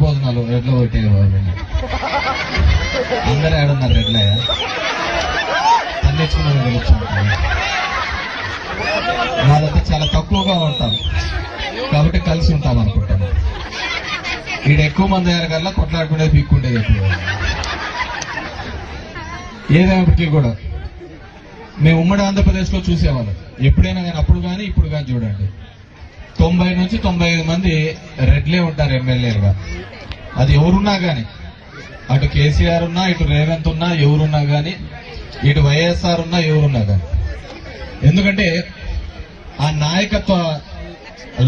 తక్కువ ఇలాంటివి వనభోజనాలు రెడ్లో ఒకటి అందరూ ఆడున్నారు రెడ్లే అందించుకున్నది తెలుసు వాళ్ళంతా చాలా తక్కువగా ఉంటాం. కాబట్టి కలిసి ఉంటాం అనుకుంటాను ఈడ ఎక్కువ మంది అయ్యారు కల్లా కొట్లాడుకునేది పీక్కుండేది ఎక్కువ. ఏదైనప్పటికీ కూడా మేము ఉమ్మడి ఆంధ్రప్రదేశ్లో చూసేవాళ్ళం. ఎప్పుడైనా కానీ అప్పుడు కానీ ఇప్పుడు కానీ చూడండి. తొంభై నుంచి తొంభై ఐదు మంది రెడ్లే ఉంటారు ఎమ్మెల్యేలుగా. అది ఎవరున్నా కానీ అటు కేసీఆర్ ఉన్నా ఇటు రేవంత్ ఉన్నా ఎవరున్నా కానీ ఇటు వైఎస్ఆర్ ఉన్నా ఎవరున్నా కానీ ఎందుకంటే ఆ నాయకత్వ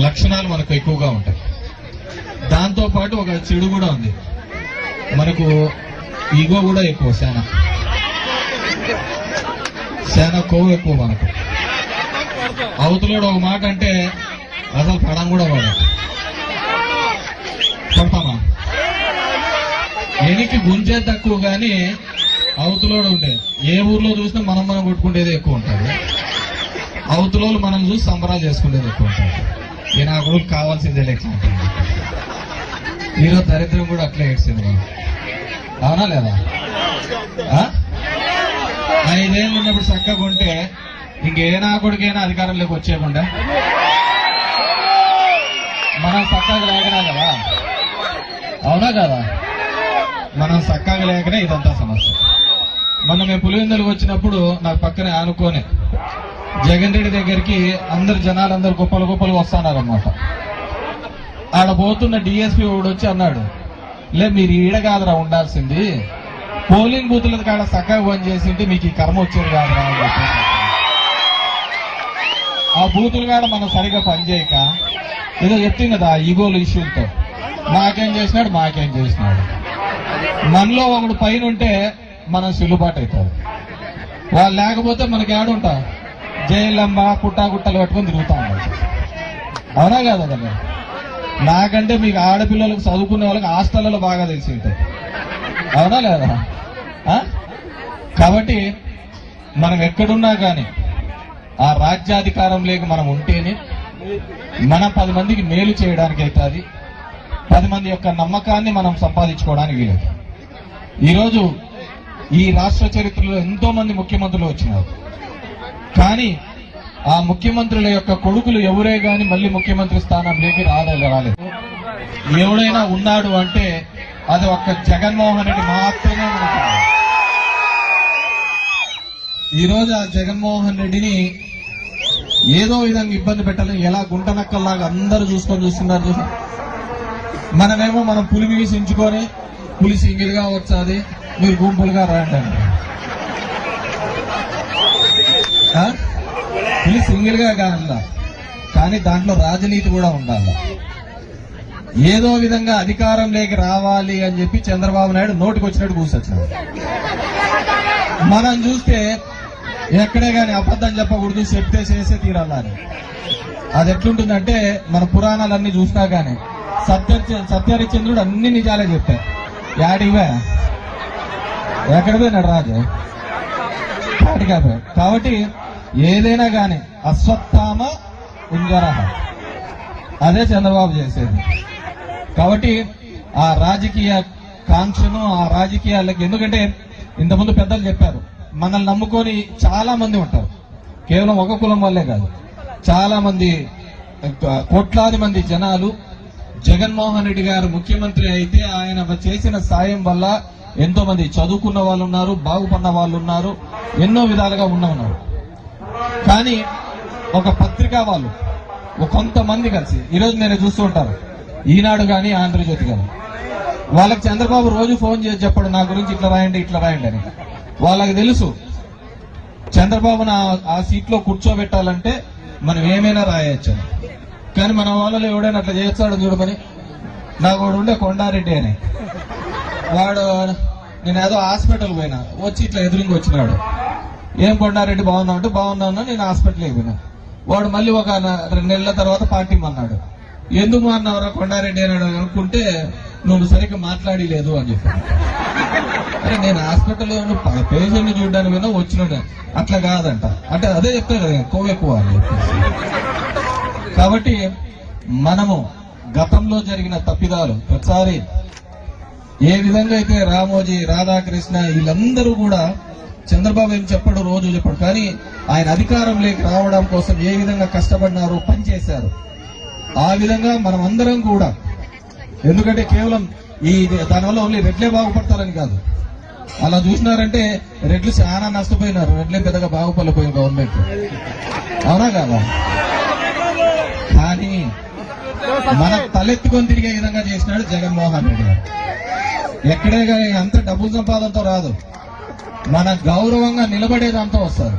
లక్షణాలు మనకు ఎక్కువగా ఉంటాయి. దాంతో పాటు ఒక చెడు కూడా ఉంది. మనకు ఈగో కూడా ఎక్కువ శానా. శానా కొవ్వు ఎక్కువ మనకు. అవతలోడు ఒక మాట అంటే అసలు పడం కూడా వాడు పడతామా ఎనికి గుంజే తక్కువ కానీ అవతలోడు ఉండేది ఏ ఊర్లో చూసినా మనం మనం కొట్టుకునేది ఎక్కువ ఉంటుంది. అవతలోళ్ళు మనం చూసి సంబరాలు చేసుకునేది ఎక్కువ ఉంటుంది. ఈ నా కొడుకు కావాల్సిందే లెక్క ఉంటుంది ఈరోజు దరిద్రం కూడా అట్లే ఏడ్చింది మనం అవునా లేదా? ఐదేళ్ళు ఉన్నప్పుడు చక్కగా ఉంటే ఇంకే నా కొడుకైనా అధికారంలోకి వచ్చేయకుండా? మనం చక్కగా లేకనే కదా? అవునా కదా? మనం చక్కగా లేకనే ఇదంతా సమస్య. మొన్న మేము పులివెందులు వచ్చినప్పుడు నాకు పక్కనే ఆనుకొని జగన్ రెడ్డి దగ్గరికి అందరు జనాలు అందరు గొప్పలు గొప్పలు వస్తున్నారన్నమాట. ఆడ పోతున్న డిఎస్పీ ఒకడు వచ్చి అన్నాడు లే మీరు ఈడ కాదురా ఉండాల్సింది. పోలింగ్ బూతుల కాడ చక్కగా పని చేసింటే మీకు ఈ కర్మ వచ్చేది కాదురా అని చెప్పేసి. ఆ బూతులు కాడ మనం సరిగా పనిచేయక ఏదో చెప్తుంది కదా ఈగోలు ఇష్యూలతో. మాకేం చేసినాడు మాకేం చేసినాడు. మనలో ఒకడు పైన ఉంటే మనం సిల్లుబాటు అవుతుంది వాళ్ళు లేకపోతే మనకి ఏడుంటా? జైలమ్మ పుట్టా గుట్టలు పట్టుకొని తిరుగుతా ఉండాలి అవునా కదా కదా నాకంటే మీకు ఆడపిల్లలకు చదువుకునే వాళ్ళకి హాస్టల్లో బాగా తెలిసి ఉంటాయి. అవునా లేదా? కాబట్టి మనం ఎక్కడున్నా కానీ ఆ రాజ్యాధికారం లేక మనం ఉంటేనే మనం పది మందికి మేలు చేయడానికి అవుతుంది. పది మంది యొక్క నమ్మకాన్ని మనం సంపాదించుకోవడానికి వీలదు ఈరోజు ఈ రాష్ట్ర చరిత్రలో ఎంతో మంది ముఖ్యమంత్రులు వచ్చినారు. కానీ ఆ ముఖ్యమంత్రుల యొక్క కొడుకులు ఎవరే గాని మళ్ళీ ముఖ్యమంత్రి స్థానంలోకి రాలేదు రాలేదు. ఎవడైనా ఉన్నాడు అంటే అది ఒక్క జగన్మోహన్ రెడ్డి మాత్రమే ఈరోజు ఆ జగన్మోహన్ రెడ్డిని ఏదో విధంగా ఇబ్బంది పెట్టాలి ఎలా గుంటనక్కల్లాగా అందరూ చూసుకొని చూస్తున్నారు చూసి మనమేమో మనం పులి వీసించుకొని పులి సింగిల్గా వచ్చాది మీరు గుంపులుగా రండి పులి సింగిల్గా కానుందా కానీ దాంట్లో రాజనీతి కూడా ఉండాలి? ఏదో విధంగా అధికారంలోకి రావాలి అని చెప్పి చంద్రబాబు నాయుడు నోటికి వచ్చినట్టు కూర్చొచ్చాడు మనం చూస్తే ఎక్కడే కానీ అబద్ధం చెప్పకూడదు చెప్తే చేసే తీరాలని అది ఎట్లుంటుందంటే మన పురాణాలన్నీ చూసినా కానీ సత్య సత్యహరిచంద్రుడు అన్ని నిజాలే చెప్పారు యాడివే ఎక్కడ పోయినాడు రాజు? కాటికా కాబట్టి ఏదైనా కానీ అశ్వత్థామ ఇంజరహ అదే చంద్రబాబు చేసేది. కాబట్టి ఆ రాజకీయ కాంక్షను ఆ రాజకీయాలకి ఎందుకంటే ఇంతకుముందు పెద్దలు చెప్పారు మనల్ని నమ్ముకొని చాలా మంది ఉంటారు. కేవలం ఒక కులం వల్లే కాదు. చాలా మంది కోట్లాది మంది జనాలు జగన్మోహన్ రెడ్డి గారు ముఖ్యమంత్రి అయితే ఆయన చేసిన సాయం వల్ల ఎంతో మంది చదువుకున్న వాళ్ళు ఉన్నారు బాగుపడిన వాళ్ళు ఉన్నారు ఎన్నో విధాలుగా ఉన్న ఉన్నారు. కానీ ఒక పత్రికా వాళ్ళు కొంతమంది కలిసి ఈరోజు నేను చూస్తూ ఉంటారు ఈనాడు కానీ ఆంధ్రజ్యోతి కానీ వాళ్ళకి చంద్రబాబు రోజు ఫోన్ చేసి చెప్పాడు నా గురించి ఇట్లా రాయండి ఇట్లా రాయండి అని. వాళ్ళకి తెలుసు. చంద్రబాబును ఆ- సీట్లో కూర్చోబెట్టాలంటే మనం ఏమైనా రాయొచ్చు. కానీ మన వాళ్ళలో ఎవడైనా అట్లా చేస్తాడు చూడమని నాకు ఉండే కొండారెడ్డి అని. వాడు నేను ఏదో హాస్పిటల్ పోయినా. వచ్చి ఇట్లా ఎదురుంగి వచ్చినాడు. ఏం కొండారెడ్డి బాగుందా అంటే బాగుందా నేను హాస్పిటల్కి పోయినా. వాడు మళ్ళీ ఒక రెండు నెలల తర్వాత పార్టీ అన్నాడు ఎందుకు అన్నావురా కొండారెడ్డి? అని అనుకుంటే నువ్వు సరిగ్గా మాట్లాడి లేదు అని చెప్పాను అరే నేను హాస్పిటల్ పేషెంట్ని చూడడానికి పోయినా వచ్చినాడు. అట్లా కాదంట. అంటే అదే చెప్తాను కదా కొవ్వు ఎక్కువ అని చెప్పేసి. కాబట్టి మనము గతంలో జరిగిన తప్పిదాలు ప్రతిసారి ఏ విధంగా అయితే రామోజీ రాధాకృష్ణ వీళ్ళందరూ కూడా చంద్రబాబు ఏం చెప్పడు రోజు చెప్పడు. కానీ ఆయన అధికారం లేక రావడం కోసం ఏ విధంగా కష్టపడినారు పనిచేశారు ఆ విధంగా మనం అందరం కూడా ఎందుకంటే కేవలం ఈ దానివల్ల ఓన్లీ రెడ్లే బాగుపడతారని కాదు. అలా చూసినారంటే రెడ్లు చాలా నష్టపోయినారు. రెడ్లే పెద్దగా బాగుపడలేకపోయింది గవర్నమెంట్. అవునా కాదా? కానీ మన తలెత్తుకొని తిరిగే విధంగా చేసినాడు జగన్మోహన్ రెడ్డి గారు. ఎక్కడే కానీ అంత డబ్బులు సంపాదనతో రాదు. మన గౌరవంగా నిలబడేదాంతో వస్తారు.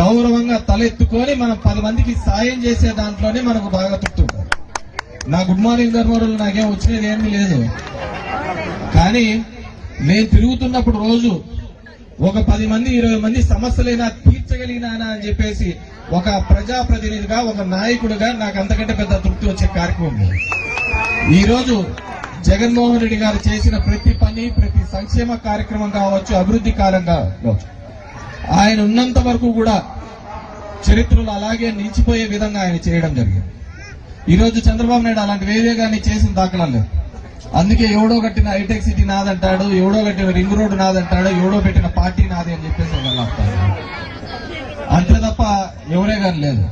గౌరవంగా తలెత్తుకొని మనం పది మందికి సాయం చేసే దాంట్లోనే మనకు బాగా తృప్తి ఉంటుంది నా గుడ్ మార్నింగ్ ధర్మవరంలో నాకేం వచ్చేది ఏమీ లేదు. కానీ నేను తిరుగుతున్నప్పుడు రోజు ఒక పది మంది ఇరవై మంది సమస్యలైనా తీర్చగలిగినానా అని చెప్పేసి ఒక ప్రజాప్రతినిధిగా ఒక నాయకుడిగా నాకు అంతకంటే పెద్ద తృప్తి వచ్చే కార్యక్రమం ఈరోజు జగన్మోహన్ రెడ్డి గారు చేసిన ప్రతి పని ప్రతి సంక్షేమ కార్యక్రమం కావచ్చు అభివృద్ధి కాలంగా కావచ్చు ఆయన ఉన్నంత వరకు కూడా చరిత్రలో అలాగే నిలిచిపోయే విధంగా ఆయన చేయడం జరిగింది. ఈరోజు చంద్రబాబు నాయుడు అలాంటి వేవేగాన్ని చేసిన దాఖలాలు లేవు. అందుకే ఎవడో కట్టిన హైటెక్ సిటీ నాదంటాడు ఎవడో కట్టిన రింగ్ రోడ్డు నాదంటాడు ఎవడో పెట్టిన పార్టీ నాది అని చెప్పేసి వెళ్ళాడు అంతే తప్ప ఎవరే కానీ లేదు.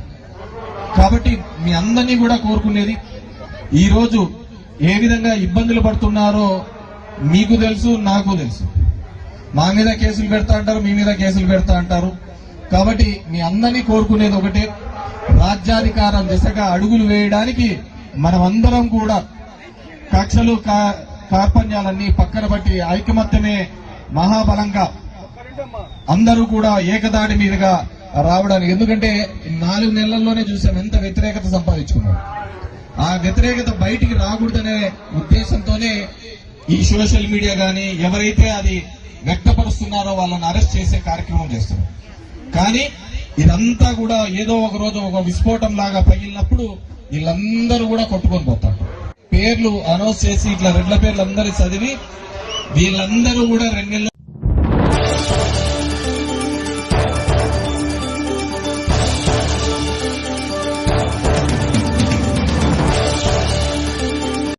కాబట్టి మీ అందరినీ కూడా కోరుకునేది ఈరోజు ఏ విధంగా ఇబ్బందులు పడుతున్నారో మీకు తెలుసు నాకు తెలుసు. మా మీద కేసులు పెడతా అంటారు మీ మీద కేసులు పెడతా అంటారు. కాబట్టి మీ అందరినీ కోరుకునేది ఒకటే రాజ్యాధికారం దిశగా అడుగులు వేయడానికి మనమందరం కూడా కక్షలు కా- కార్పణ్యాలన్నీ పక్కన బట్టి ఐకమత్యమే మహాబలంగా అందరూ కూడా ఏకదాడి మీదుగా రావడానికి. ఎందుకంటే నాలుగు నెలల్లోనే చూసాం ఎంత వ్యతిరేకత సంపాదించుకున్నాం ఆ వ్యతిరేకత బయటికి రాకూడదనే ఉద్దేశంతోనే ఈ సోషల్ మీడియా గాని ఎవరైతే అది వ్యక్తపరుస్తున్నారో వాళ్ళని అరెస్ట్ చేసే కార్యక్రమం చేస్తున్నారు కానీ ఇదంతా కూడా ఏదో ఒక రోజు ఒక విస్ఫోటం లాగా పగిలినప్పుడు వీళ్ళందరూ కూడా కొట్టుకొని పోతారు. పేర్లు అనౌన్స్ చేసి ఇట్లా రెడ్ల పేర్లు అందరి చదివి వీళ్ళందరూ కూడా రెండు